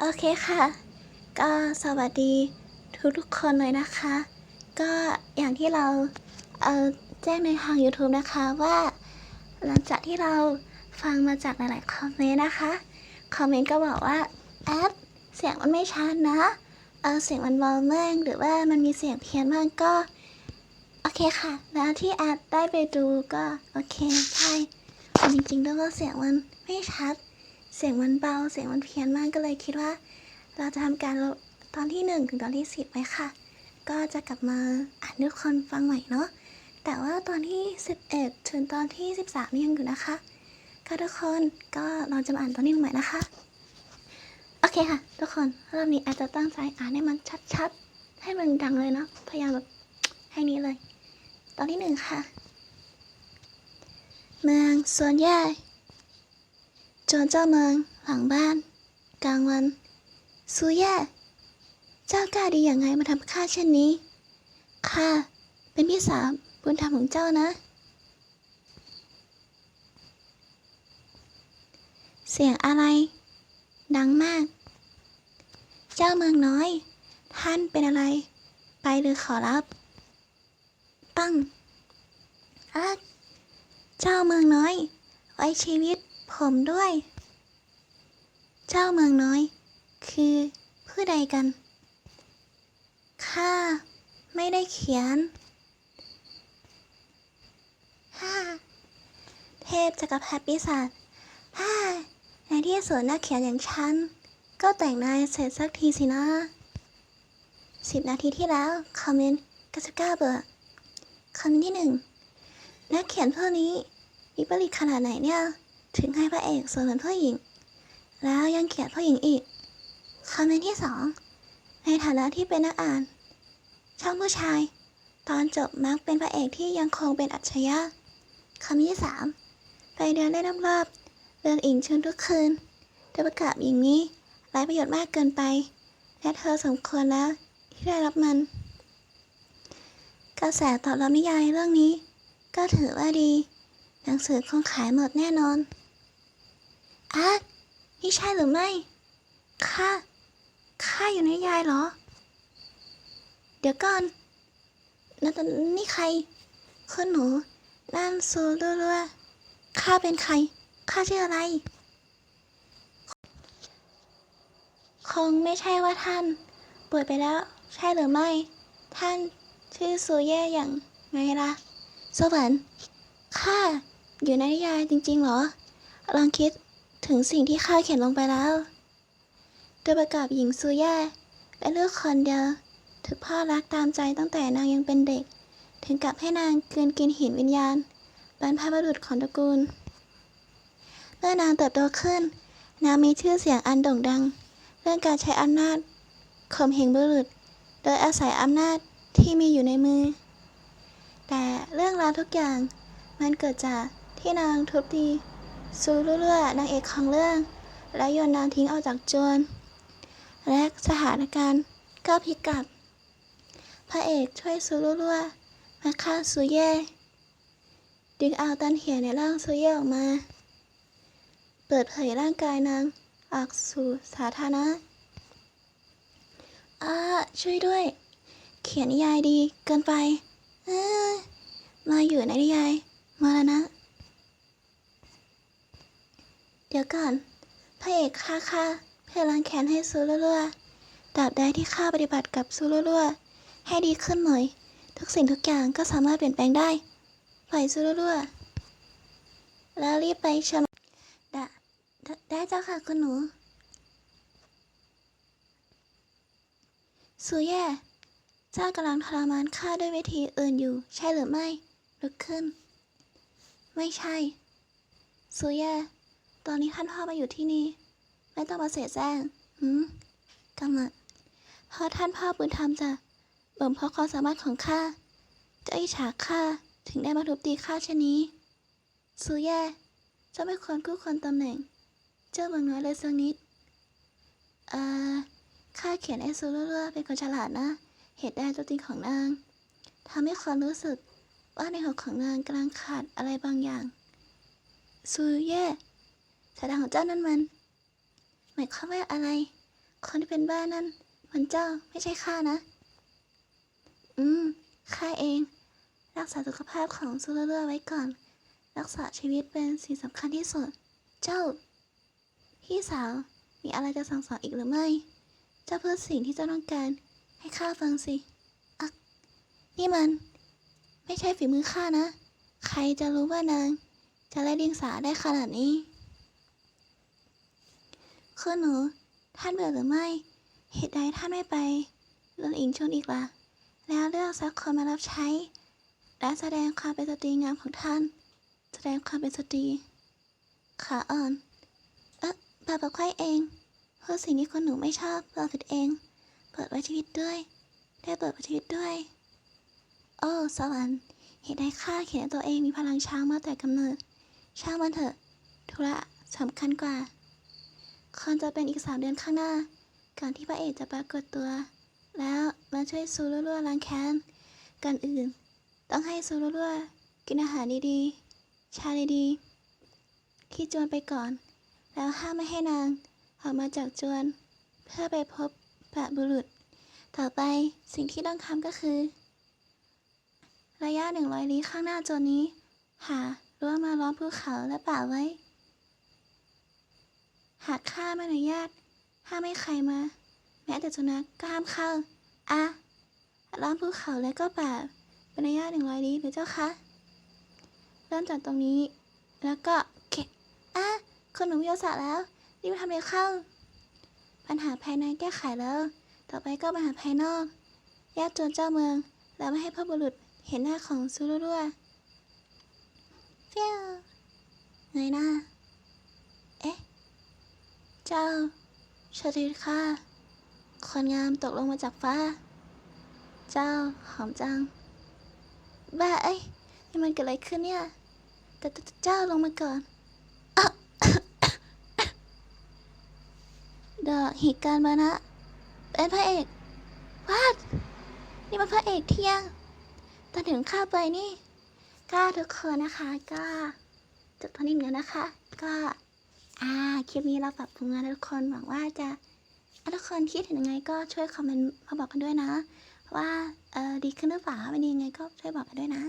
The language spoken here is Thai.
โอเคค่ะ ก็สวัสดีทุกทุกๆคนเลยนะคะ ก็อย่างที่เราเแจ้งในทาง YouTube นะคะว่าหลังจากที่เราฟังมาจากหลายๆคอมเมนต์นะคะ คอมเมนต์ก็บอกว่าแอปเสียงมันไม่ชัดนะ เออเสียงมันเบามากหรือว่ามันมีเสียงเพี้ยนมากก็ โอเคค่ะ แล้วที่แอดได้ไปดูก็ โอเค ใช่จริงๆแล้วก็เสียงมันไม่ชัด เสียงมันเบา เสียงมันเพี้ยนมากก็เลยคิดว่า เราจะทำการตอนที่หนึ่งถึงตอนที่สิบไว้ค่ะ ก็จะกลับมาอ่านทุกคนฟังใหม่เนาะแต่ว่าตอนที่ 11 ถึงตอนที่ 13นี่ยังอยู่นะคะก็ทุกคนก็เราจะมาอ่านตอนนี้ใหม่นะคะ โอเคค่ะ ทุกคนรอบนี้อาจจะตั้งใจอ่านให้มันชัดๆ ให้มันดังเลยเนาะพยายามแบบให้นี้เลย ตอนที่หนึ่งค่ะ เมืองส่วนใหญ่ จรเจ้าเมืองหลังบ้าน กลางวันซูแย่เจ้ากล้าดีอย่างไงมาทำข้าเช่นนี้ข้าเป็นพี่สาวบุญธรรมของเจ้านะ เสียงอะไร ดังมาก เจ้าเมืองน้อย ท่านเป็นอะไร ไปหรือขอรับ ปังอะเจ้าเมืองน้อย ไว้ชีวิต ผมด้วย เจ้าเมืองน้อย คือผู้ใดกัน ข้าไม่ได้เขียนฮ่าเทพจักรพรรดิปีศาจฮ่าในที่สุดนักเขียนอย่างฉัน ก็แต่งนายเสร็จสักทีสินะสิบนาทีที่แล้ว คอมเมนต์99เบอร์คอมเมนต์ที่หนึ่งนักเขียนพวกนี้วิปริตขนาดไหนเนี่ย ถึงให้พระเอกสวยเหมือนผู้หญิง แล้วยังเขียนผู้หญิงอีกคอมเมนต์ที่สองในฐานะที่เป็นนักอ่าน ช่องผู้ชาย ตอนจบมักเป็นพระเอกที่ยังคงเป็นอัจฉริยะคอมเมนต์ที่สามไปเดินเล่นรอบๆเดินอิงชนทุกคืนโดยประกาศอย่างนี้ไร้ประโยชน์มากเกินไป และเธอสมควรแล้วที่ได้รับมัน กระแสตอบรับนิยายเรื่องนี้ ก็ถือว่าดี หนังสือคงขายหมดแน่นอน อาร์ตนี่ใช่หรือไม่ข้าข้าอยู่ในยายเหรอ เดี๋ยวก่อนนั่นนี่ใครคุณหนูนั่นซูรัวๆข้าเป็นใครข้าชื่ออะไร คงไม่ใช่ว่าท่านป่วยไปแล้ว ใช่หรือไม่ ท่านชื่อซูเย่อย่างไงล่ะสวรรค์ข้าอยู่ในนิยายจริงๆเหรอลองคิด ถึงสิ่งที่ข้าเขียนลงไปแล้ว โดยประกอบหญิงซูย่เป็นลูกคนเดียวถูกพ่อรักตามใจตั้งแต่นางยังเป็นเด็ก ถึงกับให้นางเกลืนกินหินวิญญาณบรรพบุรุษของตระกูล เมื่อนางเติบโตขึ้น นางมีชื่อเสียงอันโด่งดัง เรื่องการใช้อำนาจข่มเหงบุรุษ โดยอาศัยอำนาจที่มีอยู่ในมือ แต่เรื่องราวทุกอย่างมันเกิดจากที่นางทุบตี ซูรุเรื่อนางเอกของเรื่อง และโยนนางทิ้งออกจากโจรและสถานการณ์ก็พลิกกลับ พระเอกช่วยซูรุเรื่อมาฆ่าซูเย่ดึงเอาตันเหียในร่างซูเย่ออกมา เปิดเผยร่างกายนางออกสู่สาธารณะอาช่วยด้วย เขียนนิยายดีเกินไปอมาอยู่ในนิยายมาแล้วนะ เดี๋ยวก่อน พระเอกฆ่าข้าเพื่อล้างแค้นให้ซูรัวๆตราบใดที่ข้าปฏิบัติกับซูรัวๆให้ดีขึ้นหน่อย ทุกสิ่งทุกอย่างก็สามารถเปลี่ยนแปลงได้ ปล่อยซูรัวๆแล้วรีบไปชมด้ได้เจ้าค่ะคุณหนูซูเย่เจ้ากำลังทรมานข้าด้วยวิธีอื่นอยู่ ใช่หรือไม่ ลุกขึ้น ไม่ใช่ซูเย่ ตอนนี้ท่านพ่อมาอยู่ที่นี่ ไม่ต้องมาเสียแซงหืมกำมัดเพราะท่านพ่อบุญธรรมจะบ่มเพราะความสามารถของข้าจะอิจฉาข้าถึงได้มาทุบตีข้าเช่นนี้ซูเย่เจ้าไม่ควรคู่ควรตำแหน่ง เจ้าเมืองน้อยเลยสักนิดเอ่อข้าเขียนไอซูเรื่อยๆเป็นคนฉลาดนะ เหตุใดตัวจริงของนางทำให้ความรู้สึกว่าในหัวของนางกำลังขาดอะไรบางอย่างซูเย่ สายตาของเจ้านั้นมัน หมายความว่าอะไร คนที่เป็นบ้านั่น มันเจ้าไม่ใช่ข้านะ อืมข้าเอง รักษาสุขภาพของซูเรื่อไว้ก่อน รักษาชีวิตเป็นสิ่งสำคัญที่สุด เจ้า พี่สาว มีอะไรจะสั่งสอนอีกหรือไม่ เจ้าพูดสิ่งที่เจ้าต้องการ ให้ข้าฟังสิ อัก นี่มัน ไม่ใช่ฝีมือข้านะ ใครจะรู้ว่านางจะไล่เดียงสาได้ขนาดนี้ คือหนู ท่านเบื่อหรือไม่ เหตุใดท่านไม่ไปเรื่องอิงชนอีกล่ะ แล้วเลือกสักคนมารับใช้ และแสดงความเป็นสตรีงามของท่าน แสดงความเป็นสตรีขาอ่อนเอ๊ะบาบาไขว้เองเพราะสิ่งที่คนหนูไม่ชอบเราผิดเอง เปิดไว้ชีวิตด้วย ได้เปิดไว้ชีวิตด้วย โอ้สวรรค์เหตุใดข้าเขียนตัวเองมีพลังช้างมาแต่กำเนิด ช่างมันเถอะ ธุระสำคัญกว่า คอนจะเป็นอีกสามเดือนข้างหน้า ก่อนที่พระเอกจะปรากฏตัว แล้วมาช่วยซูรุ่วล้างแค้นก่อนอื่น ต้องให้ซูรุ่วกินอาหารดีๆ ชาดีๆที่จวนไปก่อน แล้วห้ามไม่ให้นางออกมาจากจวน เพื่อไปพบพระบุรุษ ต่อไปสิ่งที่ต้องทำก็คือ ระยะหนึ่งร้อยลี้ข้างหน้าจวนนี้ หารั้วมาล้อมภูเขาและป่าไว้ หากข้าไม่อนุญาต ห้ามไม่ใครมา แม้แต่สุนัขก็ห้ามเข้า อะล้อมภูเขาและก็ป่าเป็นระยะหนึ่งร้อยลี้หรือเจ้าคะเริ่มจากตรงนี้ แล้วก็เกะอะคนหนุ่มวิทยสตร์แล้วรีบทำเลยเข้า ปัญหาภายในแก้ไขแล้ว ต่อไปก็ปัญหาภายนอกแยกจนเจ้าเมือง แล้วไม่ให้พระบุรุษเห็นหน้าของซูรุด้วยเฟี้ยวเงหน้า เจ้าชาติค่ะคนงามตกลงมาจากฟ้า เจ้าหอมจัง บ้าเอ้ยนี่มันเกิดอะไรขึ้นเนี่ย แต่เจ้าลงมาก่อน ดอกหิการมานะเป็นพระเอกวาดนี่มันพระเอกเที่ยงตอนถึงข้าไปนี่กล้าทุกคนนะคะก็จบเท่านี้เหมือนนนะคะก็ อ่าคลิปนี้เราปรับปรุงงานทุกคนหวังว่าจะทุกคนคิดเห็นยังไงก็ช่วยคอมเมนต์มาบอกกันด้วยนะ ว่าเออดีขึ้นหรือเปล่าไม่ดียังไงก็ช่วยบอกกันด้วยนะ